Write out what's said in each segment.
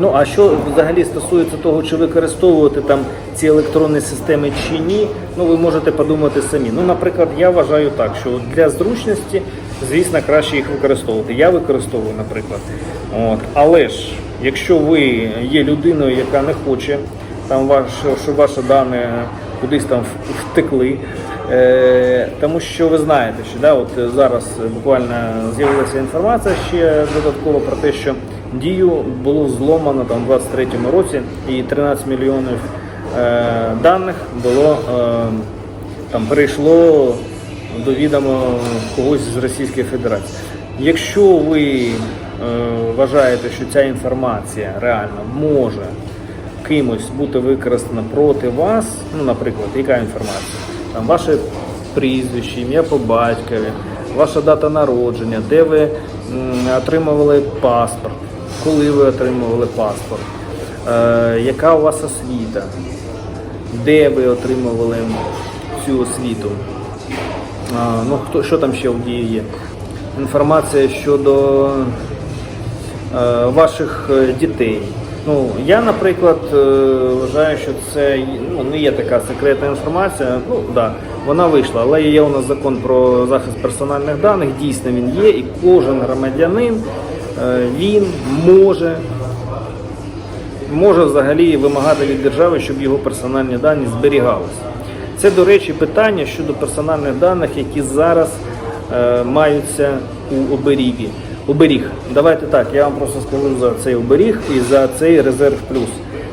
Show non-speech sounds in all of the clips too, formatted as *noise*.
Ну а що взагалі стосується того, чи використовувати там ці електронні системи чи ні, ну ви можете подумати самі. Ну, наприклад, я вважаю так, що для зручності, звісно, краще їх використовувати. Я використовую, наприклад. От. Але ж, якщо ви є людиною, яка не хоче там ваш, щоб ваші дані кудись там втекли. Е, тому що ви знаєте, що да, от зараз буквально з'явилася інформація ще додатково про те, що дію було зломано там у 23-му році і 13 мільйонів е, даних було е, там перейшло до відома когось з Російської Федерації. Якщо ви е, вважаєте, що ця інформація реально може кимось бути використана проти вас, ну, наприклад, яка інформація? Там ваше прізвище, ім'я по батькові, ваша дата народження, де ви м, отримували паспорт, коли ви отримували паспорт, е, яка у вас освіта, де ви отримували цю освіту. Ну, хто, що там ще в дії є? Інформація щодо е, ваших е, дітей. Ну, я, наприклад, вважаю, що це ну, не є така секретна інформація. Ну, да, вона вийшла, але є у нас закон про захист персональних даних, дійсно він є, і кожен громадянин він може може взагалі вимагати від держави, щоб його персональні дані зберігалися. Це, до речі, питання щодо персональних даних, які зараз е, маються у оберігі. Оберіг. Давайте так, я вам просто скажу за цей оберіг і за цей резерв плюс.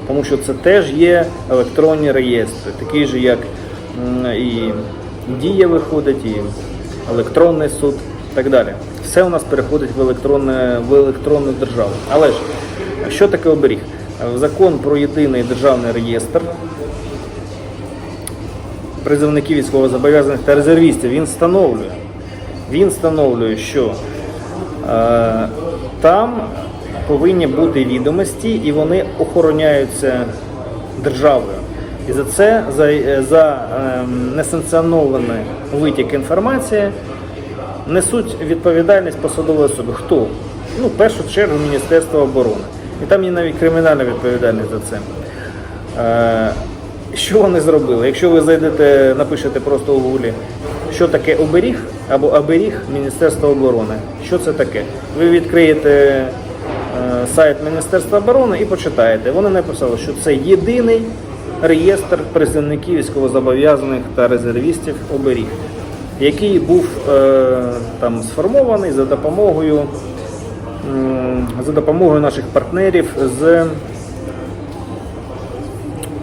Тому що це теж є електронні реєстри, такі ж, як і дія виходить, і електронний суд так далі. Все у нас переходить в, електронне, в електронну державу. Але ж, що таке оберіг? Закон про єдиний державний реєстр призовників військовозобов'язаних та резервістів він встановлює. Він встановлює, що е, там повинні бути відомості і вони охороняються державою. І за це, за, е, за е, несанкціонований витік інформації несуть відповідальність посадової особи. Хто? Ну, в першу чергу Міністерство оборони. І там є навіть кримінальна відповідальність за це. Е, що вони зробили? Якщо ви зайдете, напишете просто у гуглі, що таке оберіг або оберіг Міністерства оборони. Що це таке? Ви відкриєте е, сайт Міністерства оборони і почитаєте. Вони написали, що це єдиний реєстр призовників військовозобов'язаних та резервістів оберіг, який був е, там сформований за допомогою, за допомогою наших партнерів з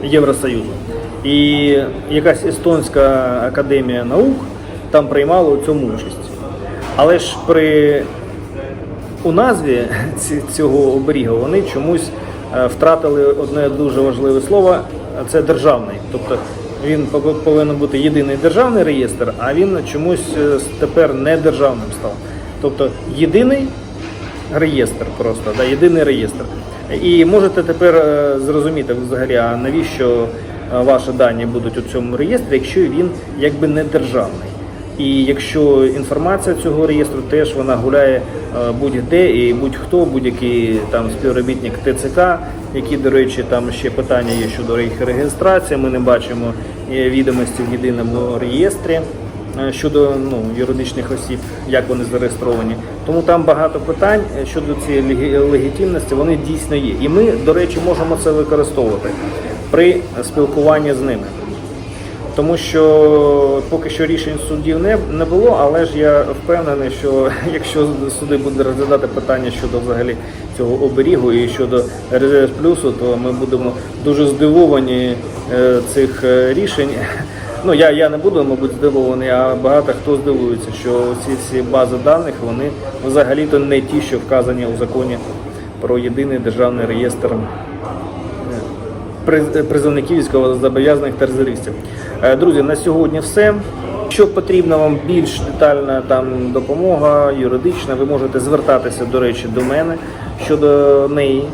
Євросоюзу. І якась естонська академія наук там приймала у цьому участь. Але ж при у назві *laughs* цього оберігу вони чомусь е, втратили одне дуже важливе слово це державний. Тобто він пов- повинен бути єдиний державний реєстр, а він чомусь е, тепер не державним став. Тобто єдиний реєстр просто, да, єдиний реєстр. І можете тепер е, зрозуміти взагалі, а навіщо е, ваші дані будуть у цьому реєстрі, якщо він якби не державний. І якщо інформація цього реєстру теж вона гуляє будь-де і будь-хто, будь-який там співробітник ТЦК, які, до речі, там ще питання є щодо їх реєстрації. Ми не бачимо е, відомості в єдиному реєстрі е, щодо ну, юридичних осіб, як вони зареєстровані. Тому там багато питань е, щодо цієї легі- легітимності, вони дійсно є. І ми, до речі, можемо це використовувати при спілкуванні з ними. Тому що поки що рішень судів не, не було, але ж я впевнений, що *laughs* якщо суди будуть розглядати питання щодо взагалі цього оберігу і щодо резерв плюсу, то ми будемо дуже здивовані е, цих е, рішень. *laughs* Ну я, я не буду, мабуть, здивований, а багато хто здивується, що ці всі бази даних вони взагалі-то не ті, що вказані у законі про єдиний державний реєстр призовників військовозобов'язаних та резервістів. Е, Друзі, на сьогодні все. Якщо потрібна вам більш детальна там допомога юридична, ви можете звертатися, до речі, до мене щодо неї.